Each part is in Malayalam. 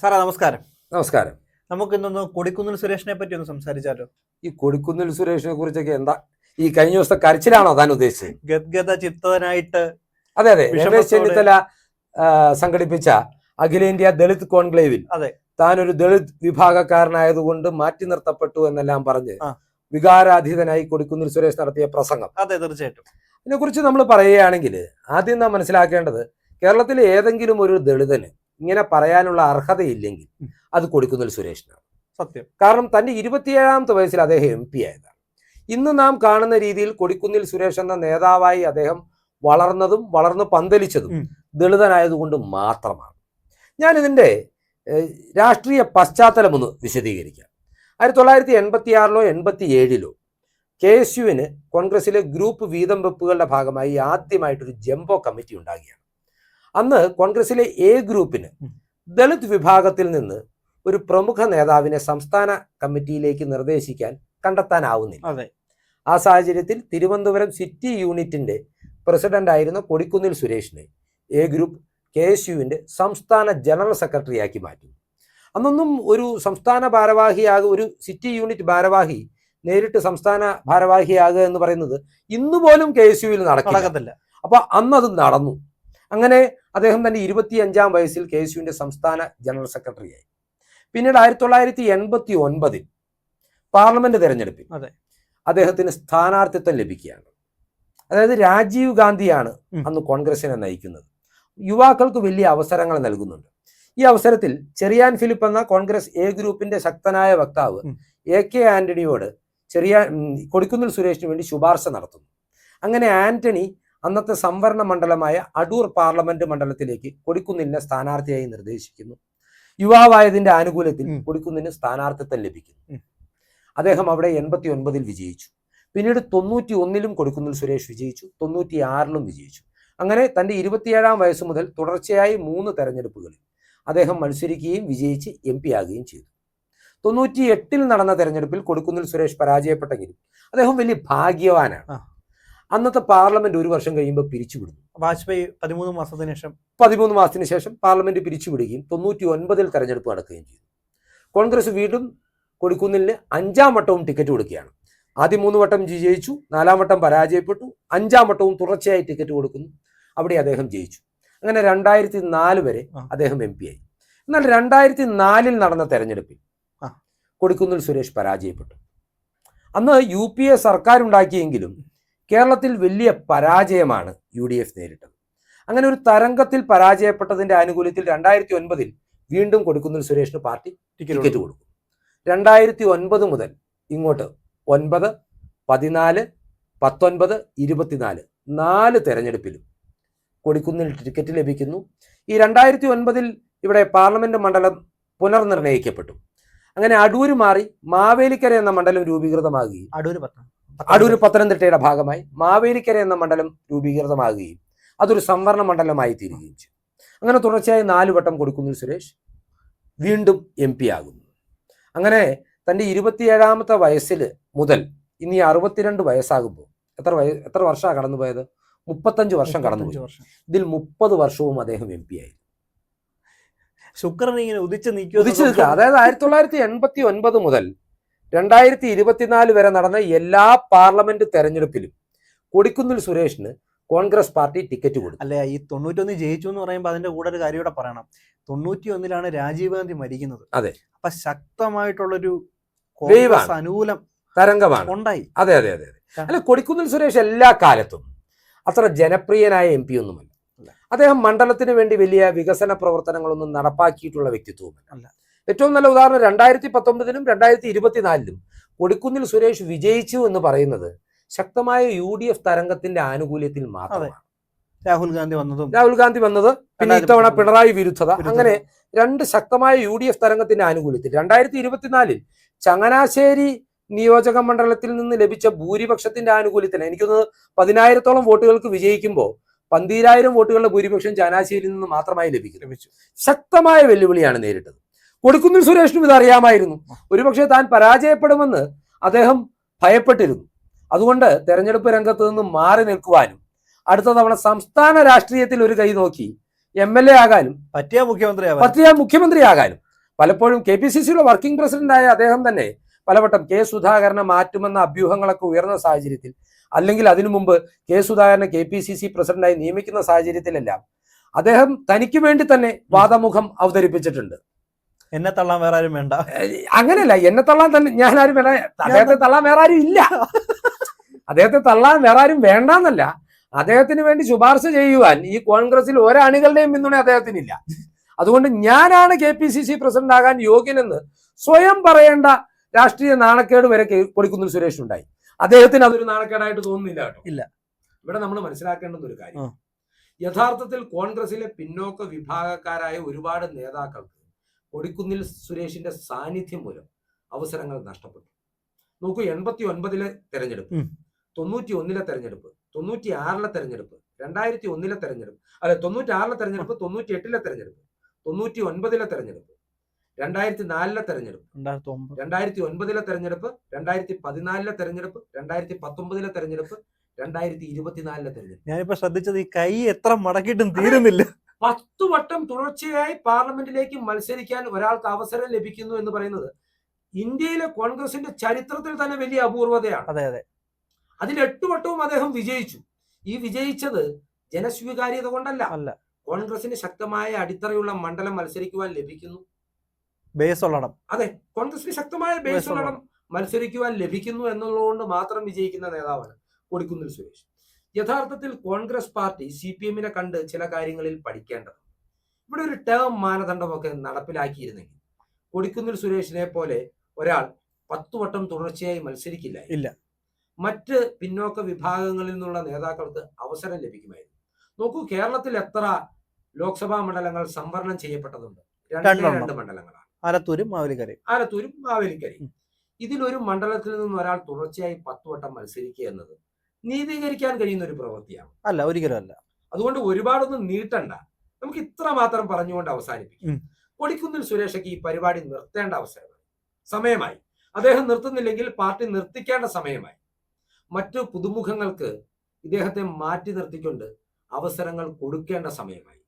സാറേ നമസ്കാരം. നമസ്കാരം. നമുക്ക് ഇന്നൊന്ന് കൊടിക്കുന്നിൽ സുരേഷിനെ പറ്റി ഒന്ന് സംസാരിച്ചാലോ? ഈ കൊടിക്കുന്നിൽ സുരേഷിനെ കുറിച്ചൊക്കെ എന്താ? ഈ കഴിഞ്ഞ ദിവസത്തെ കരച്ചിലാണോ താൻ ഉദ്ദേശിച്ചത്? ഗദ്ഗത ചിത്തനായിട്ട് അതെ അതെ. രമേശ് ചെന്നിത്തല സംഘടിപ്പിച്ച അഖിലേന്ത്യാ ദളിത് കോൺക്ലേവിൽ അതെ. താൻ ഒരു ദളിത് വിഭാഗക്കാരനായതുകൊണ്ട് മാറ്റി നിർത്തപ്പെട്ടു എന്നെല്ലാം പറഞ്ഞ്. വികാരാധീതനായി കൊടിക്കുന്നിൽ സുരേഷ് നടത്തിയ പ്രസംഗം. അതെ തീർച്ചയായിട്ടും. ഇതിനെക്കുറിച്ച് നമ്മൾ പറയുകയാണെങ്കിൽ ആദ്യം നാം മനസ്സിലാക്കേണ്ടത് കേരളത്തിലെ ഏതെങ്കിലും ഒരു ദളിതന് ഇങ്ങനെ പറയാനുള്ള അർഹതയില്ലെങ്കിൽ അത് കൊടുക്കുന്നതിൽ സുരേഷിനാണ്. സത്യം. കാരണം തന്റെ ഇരുപത്തിയേഴാമത്തെ വയസ്സിൽ അദ്ദേഹം എം പി ആയതാണ്. ഇന്ന് നാം കാണുന്ന രീതിയിൽ കൊടിക്കുന്നിൽ സുരേഷ് എന്ന നേതാവായി അദ്ദേഹം വളർന്നതും വളർന്ന് പന്തലിച്ചതും. ദളിതനായതുകൊണ്ട് മാത്രമാണ്. ഞാൻ ഇതിന്റെ രാഷ്ട്രീയ പശ്ചാത്തലം ഒന്ന് വിശദീകരിക്കാം. ആയിരത്തി തൊള്ളായിരത്തി എൺപത്തി ആറിലോ എൺപത്തി ഏഴിലോ കെ എസ് യുവിന് കോൺഗ്രസിലെ ഗ്രൂപ്പ് വീതം വെപ്പുകളുടെ ഭാഗമായി ആദ്യമായിട്ടൊരു ജംബോ കമ്മിറ്റി ഉണ്ടാകുകയാണ്. അന്ന് കോൺഗ്രസിലെ എ ഗ്രൂപ്പിന് ദളിത് വിഭാഗത്തിൽ നിന്ന് ഒരു പ്രമുഖ നേതാവിനെ സംസ്ഥാന കമ്മിറ്റിയിലേക്ക് നിർദ്ദേശിക്കാൻ കണ്ടെത്താനാവുന്നില്ല. ആ സാഹചര്യത്തിൽ തിരുവനന്തപുരം സിറ്റി യൂണിറ്റിന്റെ പ്രസിഡന്റ് ആയിരുന്ന കൊടിക്കുന്നിൽ സുരേഷിനെ എ ഗ്രൂപ്പ് കെ എസ് യുവിന്റെ സംസ്ഥാന ജനറൽ സെക്രട്ടറിയാക്കി മാറ്റി അന്നൊന്നും ഒരു സംസ്ഥാന ഭാരവാഹിയാകുക ഒരു സിറ്റി യൂണിറ്റ് ഭാരവാഹി നേരിട്ട് സംസ്ഥാന ഭാരവാഹിയാകുക എന്ന് പറയുന്നത് ഇന്നുപോലും കെ എസ് യുവിൽ നടക്കില്ല. നടക്കത്തില്ല. അപ്പൊ അന്നത് നടന്നു. അങ്ങനെ അദ്ദേഹം തന്റെ ഇരുപത്തി അഞ്ചാം വയസ്സിൽ കെ എസ് യുവിന്റെ സംസ്ഥാന ജനറൽ സെക്രട്ടറിയായി. പിന്നീട് ആയിരത്തി തൊള്ളായിരത്തി എൺപത്തി ഒൻപതിൽ പാർലമെന്റ് തെരഞ്ഞെടുപ്പിൽ. അദ്ദേഹത്തിന് സ്ഥാനാർത്ഥിത്വം ലഭിക്കുകയാണ്. അതായത് രാജീവ് ഗാന്ധിയാണ്. അന്ന് കോൺഗ്രസിനെ നയിക്കുന്നത്. യുവാക്കൾക്ക് വലിയ അവസരങ്ങൾ നൽകുന്നുണ്ട്. ഈ അവസരത്തിൽ ചെറിയാൻ ഫിലിപ്പ് എന്ന കോൺഗ്രസ് എ ഗ്രൂപ്പിന്റെ ശക്തനായ വക്താവ് എ കെ ആന്റണിയോട് ചെറിയ കൊടിക്കുന്നിൽ സുരേഷിന് വേണ്ടി ശുപാർശ നടത്തുന്നു. അങ്ങനെ ആന്റണി അന്നത്തെ സംവരണ മണ്ഡലമായ അടൂർ പാർലമെന്റ് മണ്ഡലത്തിലേക്ക് കൊടിക്കുന്നിലിനെ സ്ഥാനാർത്ഥിയായി നിർദ്ദേശിക്കുന്നു. യുവാവായതിന്റെ ആനുകൂല്യത്തിൽ. കൊടിക്കുന്നിന് സ്ഥാനാർത്ഥിത്വം ലഭിക്കുന്നു. അദ്ദേഹം അവിടെ എൺപത്തി ഒൻപതിൽ വിജയിച്ചു. പിന്നീട് തൊണ്ണൂറ്റി ഒന്നിലും കൊടുക്കുന്നിൽ സുരേഷ് വിജയിച്ചു തൊണ്ണൂറ്റി ആറിലും വിജയിച്ചു. അങ്ങനെ തന്റെ ഇരുപത്തിയേഴാം വയസ്സ് മുതൽ തുടർച്ചയായി മൂന്ന് തെരഞ്ഞെടുപ്പുകളിൽ അദ്ദേഹം മത്സരിക്കുകയും വിജയിച്ച് എം പി ആകുകയും ചെയ്തു. തൊണ്ണൂറ്റി എട്ടിൽ നടന്ന തെരഞ്ഞെടുപ്പിൽ കൊടുക്കുന്നിൽ സുരേഷ് പരാജയപ്പെട്ടെങ്കിലും അദ്ദേഹം വലിയ ഭാഗ്യവാനാണ്. അന്നത്തെ പാർലമെന്റ് ഒരു വർഷം കഴിയുമ്പോൾ പിരിച്ചുവിടുന്നു. വാജ്പേയി പതിമൂന്ന് മാസത്തിന് ശേഷം പതിമൂന്ന് മാസത്തിന് ശേഷം പാർലമെന്റ് പിരിച്ചുവിടുകയും തൊണ്ണൂറ്റി ഒൻപതിൽ തെരഞ്ഞെടുപ്പ് നടക്കുകയും ചെയ്തു. കോൺഗ്രസ് വീണ്ടും കൊടിക്കുന്നിലിന് അഞ്ചാം വട്ടവും ടിക്കറ്റ് കൊടുക്കുകയാണ്. ആദ്യം മൂന്ന് വട്ടം ജയിച്ചു. നാലാം വട്ടം പരാജയപ്പെട്ടു. അഞ്ചാം വട്ടവും തുടർച്ചയായി ടിക്കറ്റ് കൊടുക്കുന്നു. അവിടെ അദ്ദേഹം ജയിച്ചു. അങ്ങനെ രണ്ടായിരത്തി നാല് വരെ അദ്ദേഹം എം പി ആയി. എന്നാൽ രണ്ടായിരത്തി നാലിൽ നടന്ന തെരഞ്ഞെടുപ്പിൽ. കൊടിക്കുന്നിൽ സുരേഷ് പരാജയപ്പെട്ടു. അന്ന് യു പി എ സർക്കാർ ഉണ്ടാക്കിയെങ്കിലും കേരളത്തിൽ വലിയ പരാജയമാണ് യു ഡി എഫ് നേരിട്ടത്. അങ്ങനെ ഒരു തരംഗത്തിൽ പരാജയപ്പെട്ടതിന്റെ ആനുകൂല്യത്തിൽ രണ്ടായിരത്തി ഒൻപതിൽ വീണ്ടും കൊടുക്കുന്ന സുരേഷിന് പാർട്ടി ടിക്കറ്റ് കൊടുക്കും. രണ്ടായിരത്തി ഒൻപത് മുതൽ ഇങ്ങോട്ട് ഒൻപത് പതിനാല് പത്തൊൻപത് ഇരുപത്തിനാല് നാല് തെരഞ്ഞെടുപ്പിലും കൊടുക്കുന്നിൽ ടിക്കറ്റ് ലഭിക്കുന്നു. ഈ രണ്ടായിരത്തി ഒൻപതിൽ ഇവിടെ പാർലമെന്റ് മണ്ഡലം പുനർനിർണയിക്കപ്പെട്ടു. അങ്ങനെ അടൂര് മാറി മാവേലിക്കര എന്ന മണ്ഡലം രൂപീകൃതമാകുകയും അടൂര് പത്രം. അടൂർ പത്തനംതിട്ടയുടെ ഭാഗമായി മാവേലിക്കര എന്ന മണ്ഡലം രൂപീകൃതമാകുകയും അതൊരു സംവരണ മണ്ഡലമായി തീരുകയും ചെയ്തു. അങ്ങനെ തുടർച്ചയായി നാല് വട്ടം കൊടുക്കുന്നു സുരേഷ്. വീണ്ടും എം പി ആകുന്നു. അങ്ങനെ തന്റെ ഇരുപത്തിയേഴാമത്തെ വയസ്സിൽ മുതൽ ഇനി അറുപത്തിരണ്ട് വയസ്സാകുമ്പോൾ എത്ര വയസ്സ് എത്ര വർഷമാണ് കടന്നുപോയത്? മുപ്പത്തഞ്ച് വർഷം കടന്നുപോയി. ഇതിൽ മുപ്പത് വർഷവും അദ്ദേഹം എം പി ആയി. ശുക്രൻ ഇങ്ങനെ ഉദിച്ചു നിൽക്കുക ഉദിച്ചു നിൽക്കുക. അതായത് ആയിരത്തി തൊള്ളായിരത്തി എൺപത്തി ഒൻപത് മുതൽ രണ്ടായിരത്തി ഇരുപത്തിനാല് വരെ നടന്ന എല്ലാ പാർലമെന്റ് തെരഞ്ഞെടുപ്പിലും കൊടിക്കുന്നിൽ സുരേഷിന് കോൺഗ്രസ് പാർട്ടി ടിക്കറ്റ് കൊടുത്തു. അല്ല ഈ തൊണ്ണൂറ്റൊന്ന് ജയിച്ചു എന്ന് പറയുമ്പോൾ അതിന്റെ കൂടെ ഒരു കാര്യം കൂടെ പറയണം. തൊണ്ണൂറ്റി ഒന്നിലാണ് രാജീവ് ഗാന്ധി മരിക്കുന്നത്. അതെ. അപ്പൊ ശക്തമായിട്ടുള്ളൊരു കോൺഗ്രസ്. അനുകൂലം തരംഗമാണ്. ഉണ്ടായി. അതെ അതെ അതെ. അല്ല കൊടിക്കുന്നിൽ സുരേഷ് എല്ലാ കാലത്തും അത്ര ജനപ്രിയനായ എം പി ഒന്നുമല്ല. അദ്ദേഹം മണ്ഡലത്തിന് വേണ്ടി വലിയ വികസന പ്രവർത്തനങ്ങളൊന്നും നടപ്പാക്കിയിട്ടുള്ള വ്യക്തിത്വവുമല്ല. അല്ല. ഏറ്റവും നല്ല ഉദാഹരണം രണ്ടായിരത്തി പത്തൊമ്പതിലും രണ്ടായിരത്തി ഇരുപത്തിനാലിലും കൊടിക്കുന്നിൽ സുരേഷ് വിജയിച്ചു എന്ന് പറയുന്നത് ശക്തമായ യു ഡി എഫ് തരംഗത്തിന്റെ ആനുകൂല്യത്തിൽ മാത്രമാണ്. രാഹുൽ ഗാന്ധി വന്നതും രാഹുൽ ഗാന്ധി വന്നത് പിന്നെ ഇത്തവണ പിണറായി വിരുദ്ധത. അങ്ങനെ രണ്ട് ശക്തമായ യു ഡി എഫ് തരംഗത്തിന്റെ ആനുകൂല്യത്തിൽ രണ്ടായിരത്തി ഇരുപത്തിനാലിൽ ചങ്ങനാശ്ശേരി നിയോജക മണ്ഡലത്തിൽ നിന്ന് ലഭിച്ച ഭൂരിപക്ഷത്തിന്റെ ആനുകൂല്യത്തിന് എനിക്കൊന്ന് പതിനായിരത്തോളം വോട്ടുകൾക്ക് വിജയിക്കുമ്പോൾ പന്തീരായിരം വോട്ടുകളുടെ ഭൂരിപക്ഷം ചങ്ങനാശ്ശേരിയിൽ നിന്ന് മാത്രമായി ലഭിക്കും ശക്തമായ വെല്ലുവിളിയാണ് നേരിട്ടത്. കൊടുക്കുന്നിൽ സുരേഷിനും ഇത് അറിയാമായിരുന്നു. ഒരുപക്ഷെ താൻ പരാജയപ്പെടുമെന്ന് അദ്ദേഹം ഭയപ്പെട്ടിരുന്നു. അതുകൊണ്ട് തെരഞ്ഞെടുപ്പ് രംഗത്ത് നിന്ന് മാറി നിൽക്കുവാനും അടുത്ത തവണ സംസ്ഥാന രാഷ്ട്രീയത്തിൽ ഒരു കൈ നോക്കി എം എൽ എ ആകാനും പറ്റിയ മുഖ്യമന്ത്രി പറ്റിയ പറ്റിയ മുഖ്യമന്ത്രിയാകാനും പലപ്പോഴും കെ പി സി സിയുടെ വർക്കിംഗ് പ്രസിഡന്റായ അദ്ദേഹം തന്നെ പലവട്ടം കെ സുധാകരനെ മാറ്റുമെന്ന അഭ്യൂഹങ്ങളൊക്കെ ഉയർന്ന സാഹചര്യത്തിൽ അല്ലെങ്കിൽ അതിനു മുമ്പ് കെ സുധാകരനെ കെ പി സി സി പ്രസിഡന്റായി നിയമിക്കുന്ന സാഹചര്യത്തിലെല്ലാം അദ്ദേഹം തനിക്ക് വേണ്ടി തന്നെ വാദമുഖം അവതരിപ്പിച്ചിട്ടുണ്ട്. എന്നെ തള്ളാൻ വേറെ ആരും വേണ്ട. അങ്ങനെയല്ല എന്നെ തള്ളാൻ തന്നെ ഞാൻ ആരും വേണ്ട അദ്ദേഹത്തെ തള്ളാൻ വേറെ ആരും ഇല്ല. അദ്ദേഹത്തെ തള്ളാൻ വേറെ ആരും വേണ്ടെന്നല്ല. അദ്ദേഹത്തിന് വേണ്ടി ശുപാർശ ചെയ്യുവാൻ ഈ കോൺഗ്രസിൽ ഒരണികളുടെയും പിന്തുണ അദ്ദേഹത്തിനില്ല. അതുകൊണ്ട് ഞാനാണ് K P C C president ആകാൻ യോഗ്യനെന്ന് സ്വയം പറയേണ്ട രാഷ്ട്രീയ നാണക്കേട് വരെ കൊടുക്കുന്ന കൊടിക്കുന്നിൽ സുരേഷ് ഉണ്ടായി. അദ്ദേഹത്തിന് അതൊരു നാണക്കേടായിട്ട് തോന്നുന്നില്ല കേട്ടോ. ഇല്ല. ഇവിടെ നമ്മൾ മനസ്സിലാക്കേണ്ടുന്ന ഒരു കാര്യം. യഥാർത്ഥത്തിൽ കോൺഗ്രസിലെ പിന്നോക്ക വിഭാഗക്കാരായ ഒരുപാട് നേതാക്കൾക്ക് കൊടിക്കുന്നിൽ സുരേഷിന്റെ സാന്നിധ്യം മൂലം അവസരങ്ങൾ നഷ്ടപ്പെട്ടു. നോക്കൂ എൺപത്തി ഒൻപതിലെ തെരഞ്ഞെടുപ്പ്. തൊണ്ണൂറ്റി ഒന്നിലെ തെരഞ്ഞെടുപ്പ് തൊണ്ണൂറ്റി ആറിലെ തെരഞ്ഞെടുപ്പ് രണ്ടായിരത്തി ഒന്നിലെ തെരഞ്ഞെടുപ്പ് അതെ തൊണ്ണൂറ്റി ആറിലെ തെരഞ്ഞെടുപ്പ് തൊണ്ണൂറ്റി എട്ടിലെ തെരഞ്ഞെടുപ്പ് തൊണ്ണൂറ്റി ഒൻപതിലെ തെരഞ്ഞെടുപ്പ് രണ്ടായിരത്തി നാലിലെ തെരഞ്ഞെടുപ്പ് രണ്ടായിരത്തി ഒൻപതിലെ തെരഞ്ഞെടുപ്പ് രണ്ടായിരത്തി പതിനാലിലെ തെരഞ്ഞെടുപ്പ് രണ്ടായിരത്തി പത്തൊമ്പതിലെ തെരഞ്ഞെടുപ്പ് രണ്ടായിരത്തി ഇരുപത്തിനാലിലെ തെരഞ്ഞെടുപ്പ്. ഞാനിപ്പോ ശ്രദ്ധിച്ചത് ഈ കൈ എത്ര മടക്കിയിട്ടും തീരുന്നില്ല. പത്തു വട്ടം തുടർച്ചയായി പാർലമെന്റിലേക്ക് മത്സരിക്കാൻ ഒരാൾക്ക് അവസരം ലഭിക്കുന്നു എന്ന് പറയുന്നത് ഇന്ത്യയിലെ കോൺഗ്രസിന്റെ ചരിത്രത്തിൽ തന്നെ വലിയ അപൂർവതയാണ്. അതെ അതെ. അതിൽ എട്ട് വട്ടവും അദ്ദേഹം വിജയിച്ചു. ഈ വിജയിച്ചത് ജനസ്വീകാര്യത കൊണ്ടല്ല. അല്ല. കോൺഗ്രസിന് ശക്തമായ അടിത്തറയുള്ള മണ്ഡലം മത്സരിക്കുവാൻ ലഭിക്കുന്നു. ബേസ് ഉള്ളടം. അതെ കോൺഗ്രസിന് ശക്തമായ ബേസ് ഉള്ളടം. മത്സരിക്കുവാൻ ലഭിക്കുന്നു എന്നുള്ളതുകൊണ്ട് മാത്രം വിജയിക്കുന്ന നേതാവാണ് കൊടിക്കുന്നിൽ സുരേഷ്. യഥാർത്ഥത്തിൽ കോൺഗ്രസ് പാർട്ടി സി പി എമ്മിനെ കണ്ട് ചില കാര്യങ്ങളിൽ പഠിക്കേണ്ടത്. ഇവിടെ ഒരു ടേം മാനദണ്ഡമൊക്കെ നടപ്പിലാക്കിയിരുന്നെങ്കിൽ കൊടിക്കുന്നിൽ സുരേഷിനെ പോലെ ഒരാൾ പത്തു വട്ടം തുടർച്ചയായി മത്സരിക്കില്ല ഇല്ല. മറ്റ് പിന്നോക്ക വിഭാഗങ്ങളിൽ നിന്നുള്ള നേതാക്കൾക്ക് അവസരം ലഭിക്കുമായിരുന്നു. നോക്കൂ കേരളത്തിൽ എത്ര ലോക്സഭാ മണ്ഡലങ്ങൾ സംവരണം ചെയ്യപ്പെട്ടതുണ്ട്. രണ്ട് രണ്ട് മണ്ഡലങ്ങളാണ്. ആലത്തൂരും മാവേലിക്കരയും. ആലത്തൂരും മാവേലിക്കരയും. ഉം. ഇതിലൊരു മണ്ഡലത്തിൽ നിന്ന് ഒരാൾ തുടർച്ചയായി പത്ത് വട്ടം മത്സരിക്കുക എന്നത് നീതീകരിക്കാൻ കഴിയുന്ന ഒരു പ്രവൃത്തിയാണ്. അല്ല ഒരിക്കലും അല്ല. അതുകൊണ്ട് ഒരുപാടൊന്നും നീട്ടണ്ട. നമുക്ക് ഇത്ര മാത്രം പറഞ്ഞുകൊണ്ട് അവസാനിപ്പിക്കും. കൊടിക്കുന്നിൽ സുരേഷയ്ക്ക് ഈ പരിപാടി നിർത്തേണ്ട അവസരമായി. സമയമായി. അദ്ദേഹം നിർത്തുന്നില്ലെങ്കിൽ പാർട്ടി നിർത്തിക്കേണ്ട സമയമായി. മറ്റു പുതുമുഖങ്ങൾക്ക് ഇദ്ദേഹത്തെ മാറ്റി നിർത്തിക്കൊണ്ട് അവസരങ്ങൾ കൊടുക്കേണ്ട സമയമായി.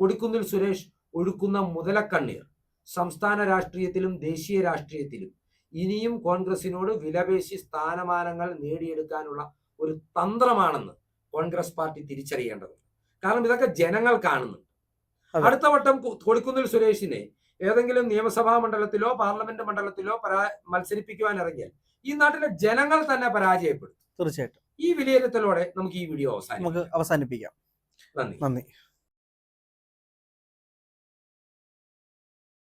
കൊടിക്കുന്നിൽ സുരേഷ് ഒഴുക്കുന്ന മുതലക്കണ്ണീർ സംസ്ഥാന രാഷ്ട്രീയത്തിലും ദേശീയ രാഷ്ട്രീയത്തിലും ഇനിയും കോൺഗ്രസിനോട് വിലപേശി സ്ഥാനമാനങ്ങൾ നേടിയെടുക്കാനുള്ള ഒരു തന്ത്രമാണെന്ന് കോൺഗ്രസ് പാർട്ടി തിരിച്ചറിയേണ്ടത് കാരണം ഇതൊക്കെ ജനങ്ങൾ കാണുന്നുണ്ട്. അടുത്ത വട്ടം കൊടിക്കുന്നിൽ സുരേഷിനെ ഏതെങ്കിലും നിയമസഭാ മണ്ഡലത്തിലോ പാർലമെന്റ് മണ്ഡലത്തിലോ പരാ മത്സരിപ്പിക്കുവാൻ ഇറങ്ങിയാൽ ഈ നാട്ടിലെ ജനങ്ങൾ തന്നെ പരാജയപ്പെടും. തീർച്ചയായിട്ടും. ഈ വിലയിരുത്തലോടെ നമുക്ക് ഈ വീഡിയോ അവസാനിപ്പിക്കാം. അവസാനിപ്പിക്കാം. നന്ദി. നന്ദി.